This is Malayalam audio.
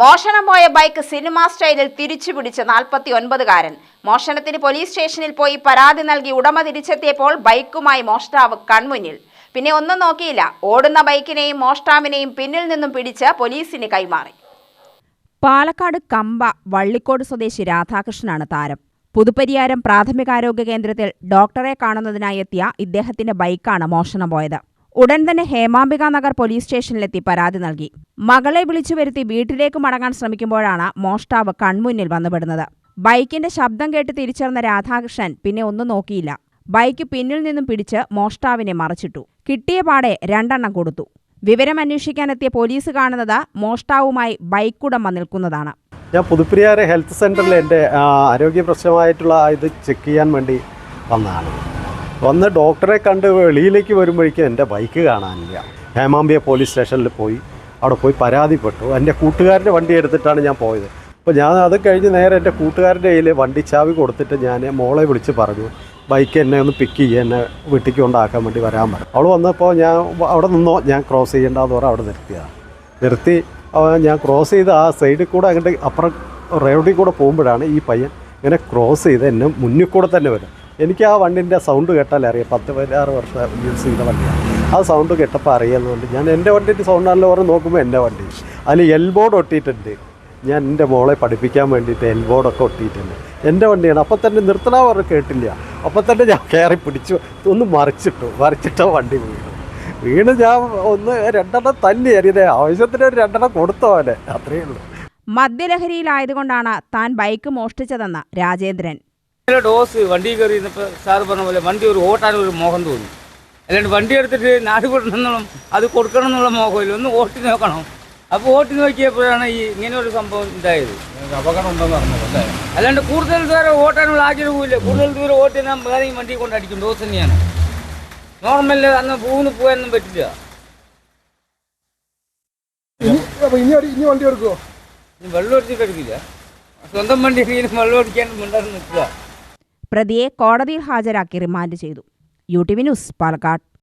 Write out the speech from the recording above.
മോഷണം പോയ ബൈക്ക് സിനിമാ സ്റ്റൈലിൽ തിരിച്ചു പിടിച്ച നാൽപ്പത്തി ഒൻപതുകാരൻ മോഷണത്തിന് പോലീസ് സ്റ്റേഷനിൽ പോയി പരാതി നൽകി ഉടമ തിരിച്ചെത്തിയപ്പോൾ ബൈക്കുമായി മോഷ്ടാവ് കൺമുന്നിൽ. പിന്നെ ഒന്നും നോക്കിയില്ല. ഓടുന്ന ബൈക്കിനെയും മോഷ്ടാവിനെയും പിന്നിൽ നിന്നും പിടിച്ച് പോലീസിന് കൈമാറി. പാലക്കാട് കമ്പ വള്ളിക്കോട് സ്വദേശി രാധാകൃഷ്ണനാണ് താരം. പുതുപ്പരിയാരം പ്രാഥമികാരോഗ്യ കേന്ദ്രത്തിൽ ഡോക്ടറെ കാണുന്നതിനായി എത്തിയ ഇദ്ദേഹത്തിന്റെ ബൈക്കാണ് മോഷണം പോയത് ഉടൻ തന്നെ ഹേമാംബിക നഗർ പോലീസ് സ്റ്റേഷനിലെത്തി പരാതി നൽകി. മകളെ വിളിച്ചു വരുത്തി വീട്ടിലേക്ക് മടങ്ങാൻ ശ്രമിക്കുമ്പോഴാണ് മോഷ്ടാവ് കൺമുന്നിൽ വന്നുപെടുന്നത്. ബൈക്കിന്റെ ശബ്ദം കേട്ട് തിരിച്ചറിഞ്ഞ രാധാകൃഷ്ണൻ പിന്നെ ഒന്നും നോക്കിയില്ല. ബൈക്ക് പിന്നിൽ നിന്നും പിടിച്ച് മോഷ്ടാവിനെ മറച്ചിട്ടു. കിട്ടിയ പാടെ രണ്ടെണ്ണം കൊടുത്തു. വിവരം അന്വേഷിക്കാനെത്തിയ പോലീസ് കാണുന്നത് മോഷ്ടാവുമായി ബൈക്കുടമ നിൽക്കുന്നതാണ്. ഞാൻ പുതുപ്പരിയാറ് ഹെൽത്ത് സെന്ററിൽ എന്റെ ആരോഗ്യ പ്രശ്നമായിട്ടുള്ള ഇത് ചെക്ക് ചെയ്യാൻ വേണ്ടി വന്നതാണ്. വന്ന് ഡോക്ടറെ കണ്ട് വെളിയിലേക്ക് വരുമ്പോഴേക്കും എന്റെ ബൈക്ക് കാണാനില്ല. ഹേമാമ്പിയ പോലീസ് സ്റ്റേഷനിൽ പോയി. അവിടെ പോയി പരാതിപ്പെട്ടു. എന്റെ കൂട്ടുകാരന്റെ വണ്ടി എടുത്തിട്ടാണ് ഞാൻ പോയത്. അപ്പോൾ ഞാൻ അത് കഴിഞ്ഞ് നേരെ എന്റെ കൂട്ടുകാരന്റെ കയ്യിൽ വണ്ടി ചാവി കൊടുത്തിട്ട് ഞാൻ മോളെ വിളിച്ച് പറഞ്ഞു ബൈക്ക് എന്നെ ഒന്ന് പിക്ക് ചെയ്യുക എന്നെ വീട്ടിൽ കൊണ്ടാക്കാൻ വേണ്ടി വരാൻ പറഞ്ഞു അവൾ വന്നപ്പോൾ ഞാൻ അവിടെ നിന്നോ? ഞാൻ ക്രോസ് ചെയ്യേണ്ടതെന്ന് പറഞ്ഞാൽ അവിടെ നിർത്തിയതാണ് നിർത്തി ഞാൻ ക്രോസ് ചെയ്ത് ആ സൈഡിൽ കൂടെ അങ്ങോട്ട് അപ്പുറം റോഡിൽ കൂടെ പോകുമ്പോഴാണ് ഈ പയ്യൻ ഇങ്ങനെ ക്രോസ് ചെയ്ത് എന്നെ മുന്നിൽ കൂടെ തന്നെ വരും എനിക്ക് ആ വണ്ടിന്റെ സൗണ്ട് കേട്ടാൽ അറിയാം. പത്ത് പതിനാറ് വർഷം യൂസ് ചെയ്ത വണ്ടിയാണ്. ആ സൗണ്ട് കേട്ടപ്പോൾ അറിയാമെന്നുണ്ട് ഞാൻ എന്റെ വണ്ടിന്റെ സൗണ്ടാണല്ലോ പറഞ്ഞ് നോക്കുമ്പോൾ എന്റെ വണ്ടി. അതിൽ എൽബോർഡ് ഒട്ടിയിട്ടുണ്ട്. ഞാൻ എന്റെ മോളെ പഠിപ്പിക്കാൻ വേണ്ടിയിട്ട് എൽബോർഡൊക്കെ ഒട്ടിയിട്ടുണ്ട്. എന്റെ വണ്ടിയാണ്. അപ്പം തന്നെ നിർത്തണവർ കേട്ടില്ല. അപ്പം തന്നെ ഞാൻ കയറി പിടിച്ചു. ഒന്ന് മറിച്ചിട്ടു. മറിച്ചിട്ടോ വണ്ടി വീണു. വീണ് ഞാൻ ഒന്ന് രണ്ടെണ്ണം തല്ലി അതിനെ ആവശ്യത്തിന് ഒരു രണ്ടെണ്ണം കൊടുത്തോ പോലെ അത്രയേ ഉള്ളൂ. മദ്യലഹരിയിലായതുകൊണ്ടാണ് താൻ ബൈക്ക് മോഷ്ടിച്ചതെന്ന് രാജേന്ദ്രൻ. ഡോസ് വണ്ടി കയറി ഇന്നിപ്പോൾ സാറ് പറഞ്ഞ പോലെ വണ്ടി ഒരു ഓട്ടാൻ ഒരു മോഹം തോന്നി. അല്ലാണ്ട് വണ്ടി എടുത്തിട്ട് നാട് വിടണമെന്നുള്ള അത് കൊടുക്കണം എന്നുള്ള മോഹമില്ല. ഒന്ന് ഓട്ടി നോക്കണം. അപ്പോൾ ഓട്ടി നോക്കിയപ്പോഴാണ് ഈ ഇങ്ങനെ ഒരു സംഭവം ഉണ്ടായത് അപകടം ഉണ്ടെന്ന് അറിഞ്ഞത് അല്ലേ? അല്ലാണ്ട് കൂടുതൽ ദൂരം ഓട്ടാനുള്ള ആഗ്രഹവുമില്ല കൂടുതൽ ദൂരം ഓട്ടി നാം വേറെ വണ്ടി കൊണ്ടടിക്കും ഡോസ് തന്നെയാണ്. നോർമൽ അന്ന് പൂന്ന് പോകാനൊന്നും പറ്റില്ല. ഇനി ഇനി വണ്ടി വെള്ളം അടിച്ചിട്ട് എടുക്കില്ല. സ്വന്തം വണ്ടി വെള്ളം അടിക്കാൻ മിണ്ടാതെ നിൽക്കുക പ്രതിയെ കോടതിയിൽ ഹാജരാക്കി റിമാൻഡ് ചെയ്തു. U T V news Palakkad.